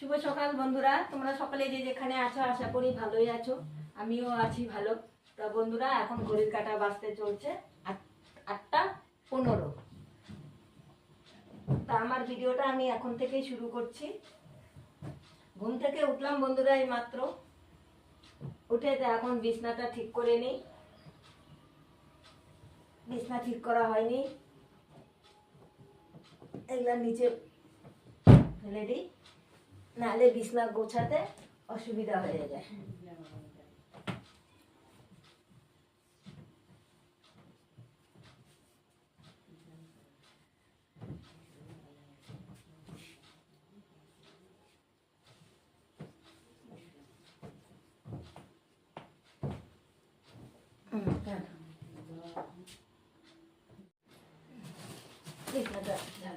শুভ সকাল বন্ধুরা। তোমরা সকালে যে যেখানে আছো, আশা করি ভালোই আছো। আমিও আছি ভালো। তা বন্ধুরা, এখন ঘড়ির কাটা বাজতে চলছে আট- আটটা পনেরো। তা আমার ভিডিওটা আমি এখন থেকেই শুরু করছি। ঘুম থেকে উঠলাম বন্ধুরা এই মাত্র উঠে তো এখন বিছনাটা ঠিক করে নিই। বিছনা ঠিক করা হয়নি। এগুলা নিচে ফেলে দিই। নাহলে বিছনা গোছাতে অসুবিধা হয়ে যায় হ্যাঁ।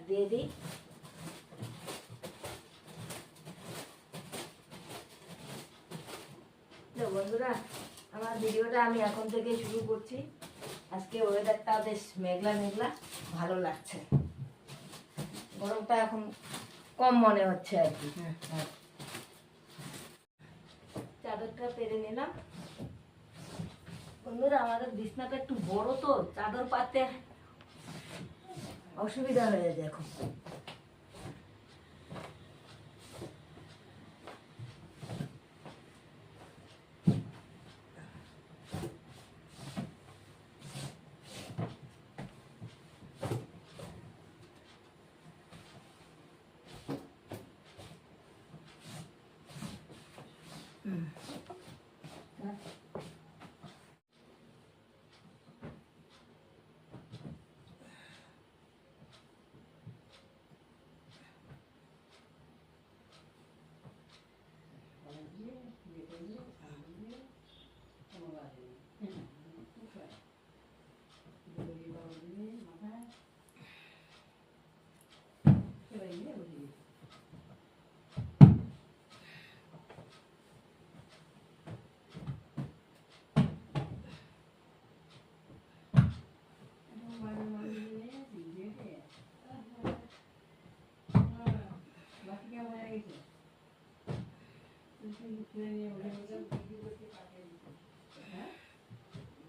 দিয়ে দিই তো বন্ধুরা আমার ভিডিওটা আমি এখন থেকে শুরু করছি। আজকে ওয়েদারটা বেশ মেঘলা মেঘলা ভালো লাগছে। গরমটা এখন কম মনে হচ্ছে আর কি। হ্যাঁ চাদরটা পেরে নিলাম। বন্ধুরা আমাদের বিছনাটা একটু বড় তো চাদর পাতে অসুবিধা হয়ে যায় এখন।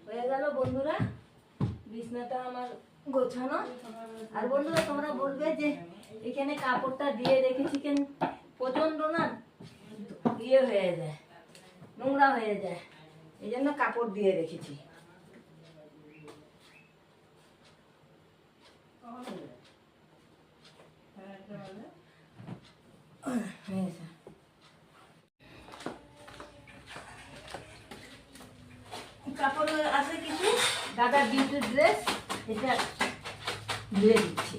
হয়ে গেল বন্ধুরা, বিছনাটা আমার গোছানো। আর বন্ধুরা, তোমরা বলবে যে এখানে কাপড়টা দিয়ে রেখেছি কেন? প্রচণ্ড না ইয়ে হয়ে যায়, নোংরা হয়ে যায়। এই জন্য কাপড় দিয়ে রেখেছি হয়েছে। কাপড় আছে কিছু? দাদা ডিউটি ড্রেস এটা ধুয়ে দিচ্ছি।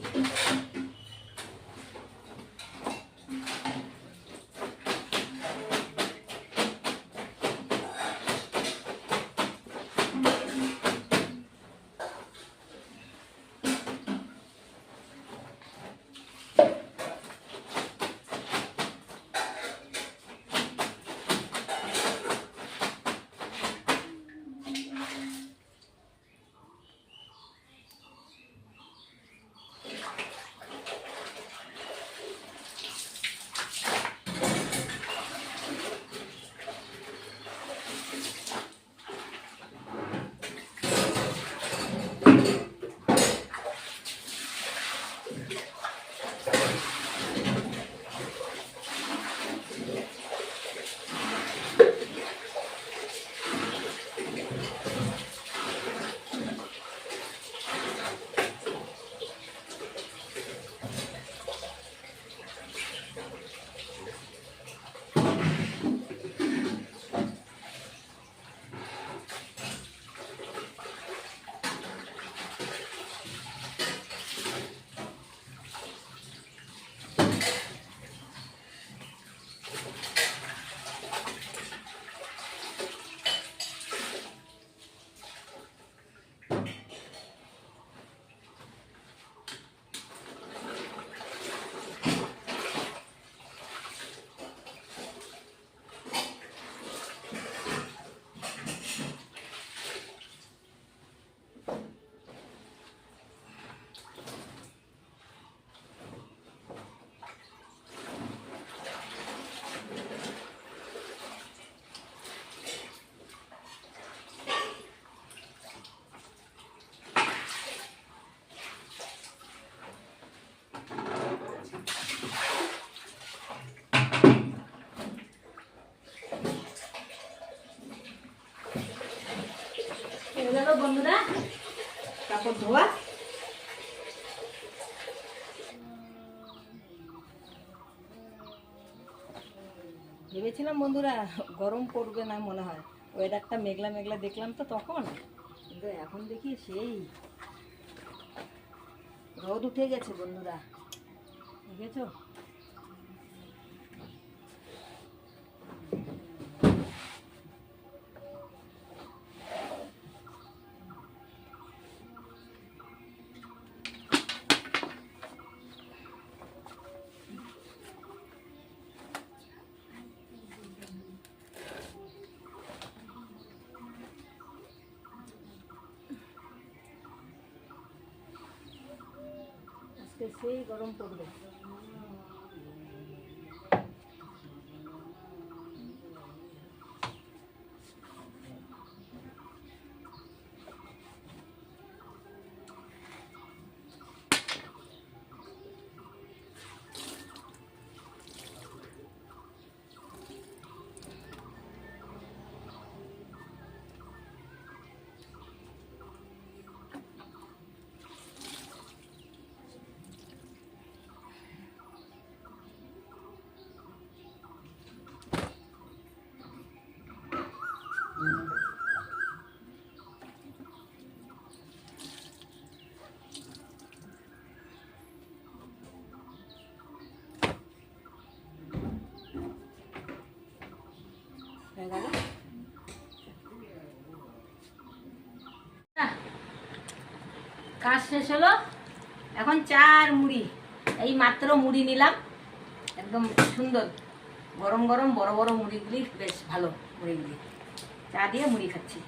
সব ধোয়া। ভেবেছিলাম বন্ধুরা, গরম পড়বে না মনে হয়। ওয়েদারটা মেঘলা মেঘলা দেখলাম তো তখন। কিন্তু এখন দেখি সেই রোদ উঠে গেছে বন্ধুরা। আজকে সেই গরম পড়বে হয়ে গেল কাজ শেষ হলো। এখন চা আর মুড়ি। এই মাত্র মুড়ি নিলাম। একদম সুন্দর। গরম গরম বড় বড় মুড়িগুলি বেশ ভালো মুড়িগুলি। চা দিয়ে মুড়ি খাচ্ছি।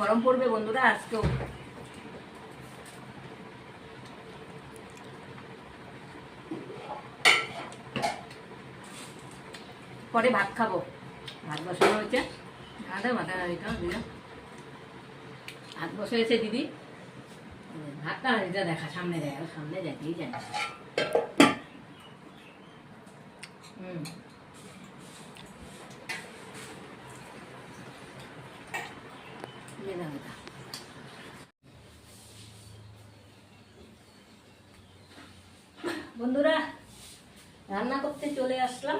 গরম পড়বে বন্ধুরা, আজকেও। পরে ভাত খাব। ভাত বসানো হয়েছে। আদা মাথা দিতে দিদি ভাত বসেছে, দিদি। ভাতটা এটা দেখা, সামনে দেয় সামনে দেখেই জানি। হুম। বন্ধুরা, রান্না করতে চলে আসলাম।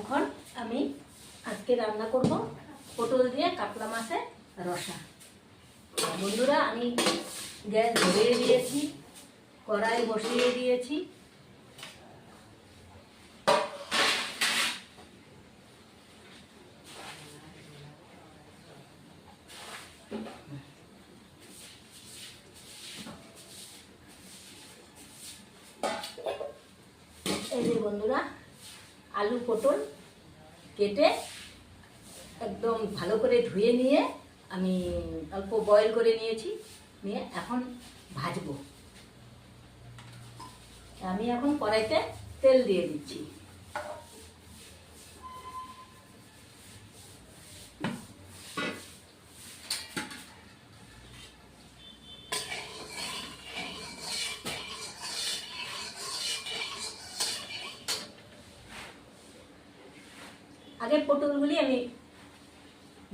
এখন আমি আজকে রান্না করব পটল দিয়ে কাতলা মাছের রসা। বন্ধুরা, আমি গ্যাস ধরিয়ে দিয়েছি, কড়াই বসিয়ে দিয়েছি এই যে বন্ধুরা আলু পটল কেটে একদম ভালো করে ধুয়ে নিয়ে আমি অল্প বয়েল করে নিয়েছি। নিয়ে এখন ভাজব। আমি এখন কড়াইতে তেল দিয়ে দিচ্ছি।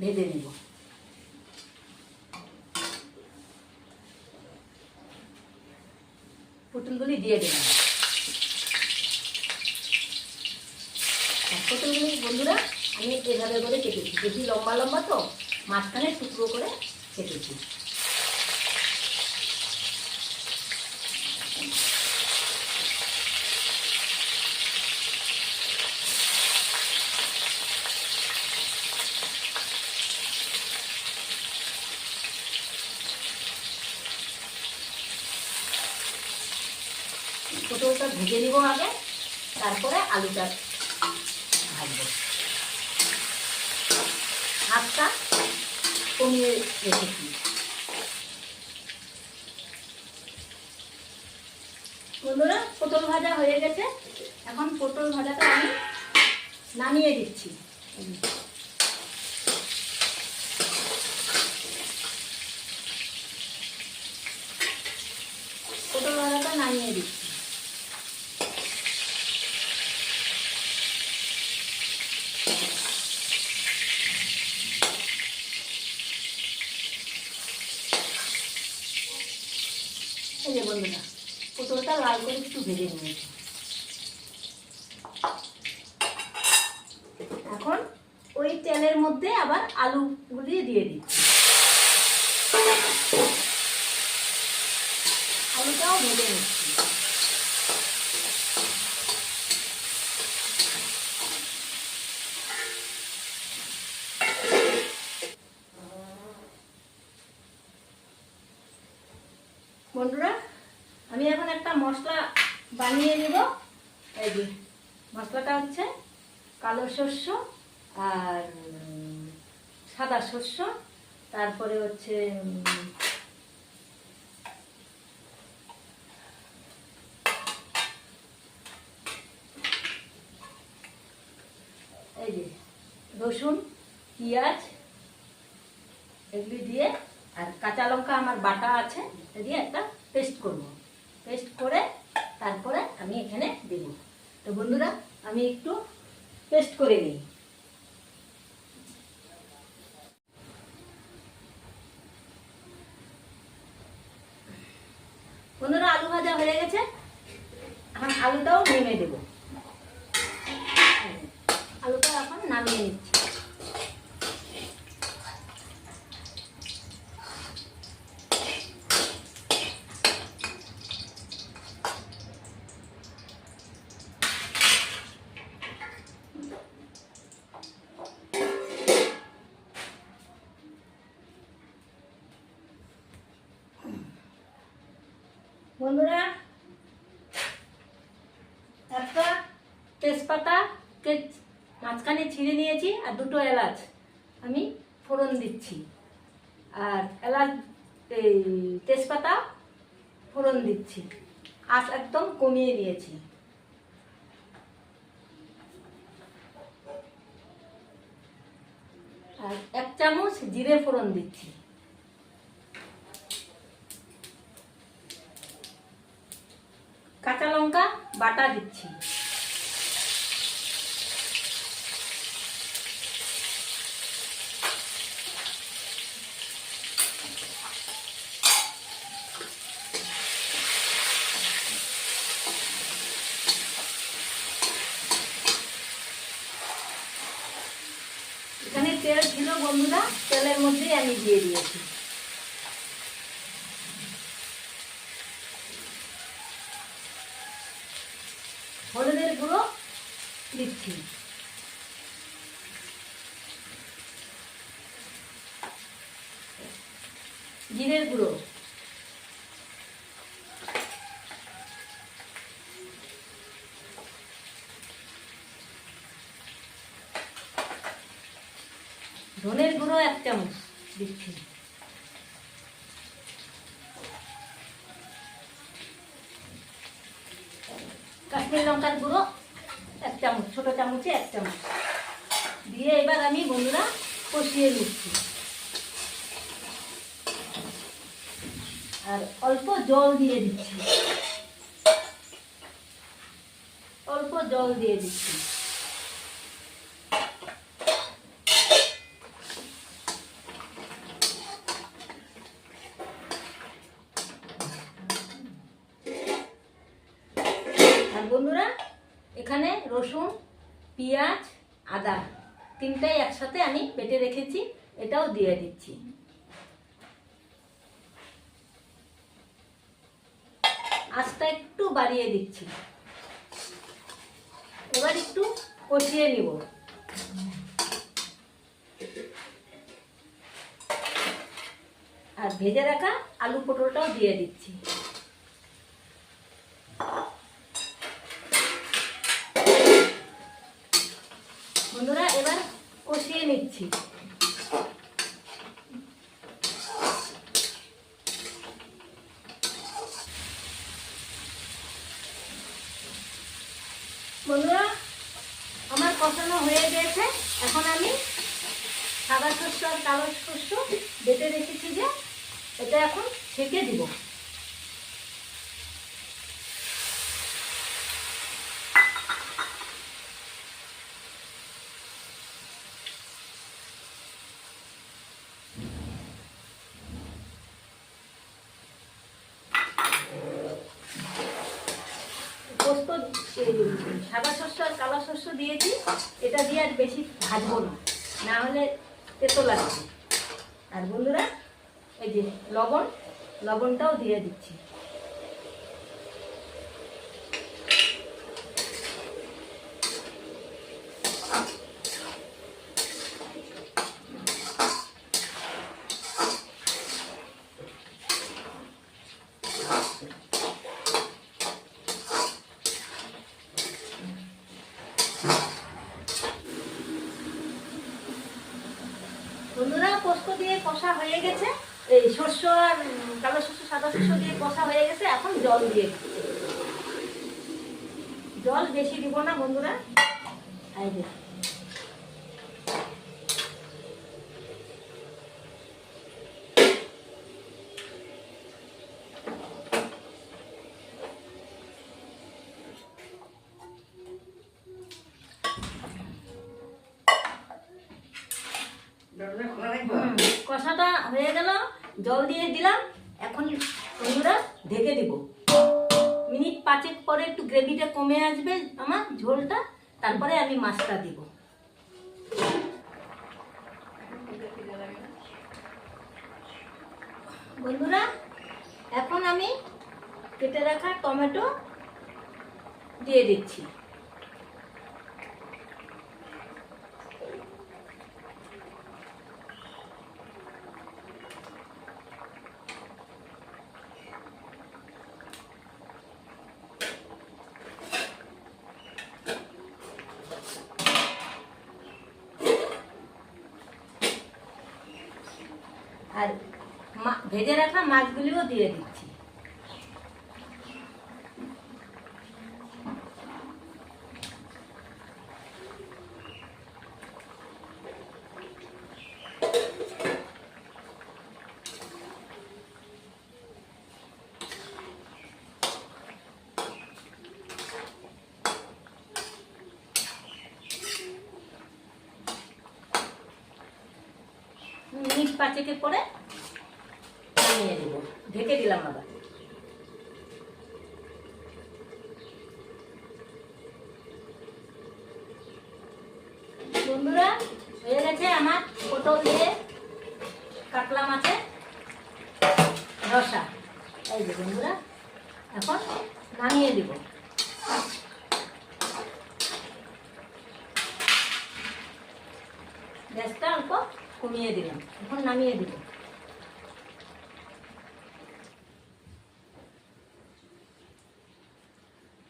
ভেজে নেব। পটলগুলি দিয়ে দিলাম আর পটলগুলি বন্ধুরা, আমি এভাবে করে কেটেছি। বেশি লম্বা লম্বা তো, মাঝখানে টুকরো করে কেটেছি পটলটা ভেজে নিব আগে তারপরে আলুটা ভাজবো। হাতটা কমিয়ে রেখেছি। বন্ধুরা, পটল ভাজা হয়ে গেছে। এখন পটল ভাজাটা আমি নামিয়ে দিচ্ছি নামিয়ে দিচ্ছি এই যে বন্ধুরা পটলটা লাল করে একটু ভেজে নিয়েছি এখন ওই তেলের মধ্যে আবার আলুগুলি দিয়ে দিই। আলুটাও ভেজে নিচ্ছি। বন্ধুরা, আমি এখন একটা মশলা বানিয়ে নিব। এই যে, মশলাটা হচ্ছে কালো শস্য শস্য, তারপরে হচ্ছে এই যে, রসুন, পেঁয়াজ, এগুলি দিয়ে, আর কাঁচা লঙ্কা আমার বাটা আছে, এটা দিয়ে একটা পেস্ট করব। পেস্ট করে তারপরে আমি এখানে দেব। তো বন্ধুরা, আমি একটু পেস্ট করে নিই বন্ধুরা আলু ভাজা হয়ে গেছে এখন আলুটাও নেমে দেব আলুটা এখন নামিয়ে নিচ্ছি বন্ধুরা একটা তেজপাতা কে মাঝখানে ছিঁড়ে নিয়েছি আর দুটো এলাচ আমি ফোড়ন দিচ্ছি। আর এলাচ, এই তেজপাতা ফোড়ন দিচ্ছি। আঁচ একদম কমিয়ে দিয়েছি আর এক চামচ জিরে ফোড়ন দিচ্ছি। কাঁচা লঙ্কা বাটা দিচ্ছি এখানে তেল ছিল বন্ধুরা তেলের মধ্যেই আমি দিয়ে দিয়েছি। হলুদের গুঁড়ো দিচ্ছি। জিরের গুঁড়ো ধনের গুঁড়ো এক চামচ দিচ্ছি কাশ্মীর লঙ্কার গুঁড়ো, এক চামচ, ছোটো চামচে এক চামচ। দিয়ে এবার আমি বন্ধুরা কষিয়ে নিচ্ছি। আর অল্প জল দিয়ে দিচ্ছি। অল্প জল দিয়ে দিচ্ছি আর বন্ধুরা এখানে রসুন, পেঁয়াজ, আদা তিনটাই একসাথে আমি বেটে রেখেছি, এটাও দিয়ে দিচ্ছি। আঁচটা একটু বাড়িয়ে দিচ্ছি। এবার একটু কষিয়ে নিব। আর ভেজে রাখা আলু পটলটাও দিয়ে দিচ্ছি বন্ধুরা এবার কষিয়ে নিচ্ছি। বন্ধুরা, আমার কষানো হয়ে গেছে। এখন আমি সাদা শস্য আর কালো শস্য বেটে রেখেছি যে, এটা এখন ছেঁকে দিব এই সাদা শস্য শস্য দিয়েছি, এটা দিয়ে আর বেশি ভাজবো না। না হলে তেতো লাগবে। আর বন্ধুরা, এই যে লবণ, লবণটাও দিয়ে দিচ্ছি বন্ধুরা পোস্ত দিয়ে কষা হয়ে গেছে এই শস্য আর কালো শস্য সাদা শস্য দিয়ে কষা হয়ে গেছে, এখন জল দিয়ে জল বেশি দিব না বন্ধুরা। এই তারপরে আমি মাছটা দিব। বন্ধুরা এখন আমি কেটে রাখা টমেটো দিয়ে দিচ্ছি আর মা- ভেজে রাখা মাছগুলিও দিয়ে দিচ্ছি। মিনিট পাঁচেকের পরে নামিয়ে দেব ঢেকে দিলাম আবার বন্ধুরা, হয়ে গেছে আমার পটল দিয়ে কাতলা মাছের রসা। এই যে বন্ধুরা, এখন নামিয়ে দেব। গ্যাসটা অল্প কমিয়ে দিলাম, এখন নামিয়ে দিব।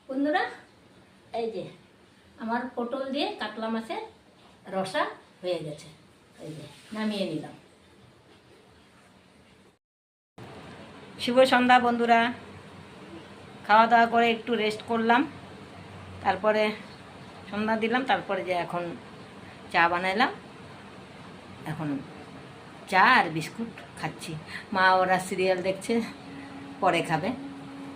বন্ধুরা, এই যে আমার পটল দিয়ে কাতলা মাছের রসা হয়ে গেছে। এই যে, নামিয়ে নিলাম। শুভ সন্ধ্যা বন্ধুরা। খাওয়া দাওয়া করে একটু রেস্ট করলাম। তারপরে সন্ধ্যা দিলাম, তারপরে যে এখন চা বানাইলাম। এখন চা আর বিস্কুট খাচ্ছি। মা ওরা সিরিয়াল দেখছে, পরে খাবে।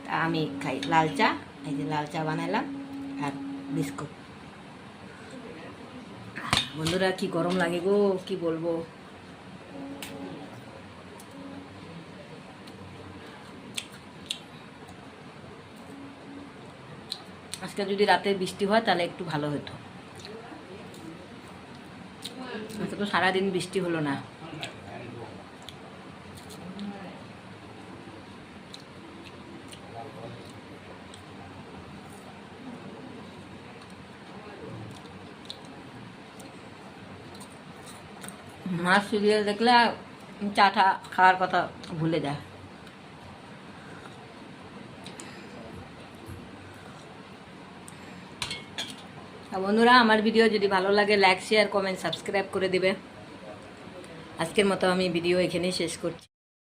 আমি খাই। লাল চা, এই যে লাল চা বানাইলাম আর বিস্কুট। বন্ধুরা, কি গরম লাগে গো, কি বলব? আজকে যদি রাতে বৃষ্টি হয়, তাহলে একটু ভালো হতো। আজকে তো সারাদিন বৃষ্টি হলো না। মাছ সিরিয়াল দেখলে চা চাটা খাওয়ার কথা ভুলে যায়। বন্ধুরা, আমার ভিডিও যদি ভালো লাগে লাইক শেয়ার কমেন্ট সাবস্ক্রাইব করে দিবে। আজকের মতো আমি ভিডিও এখানেই শেষ করছি।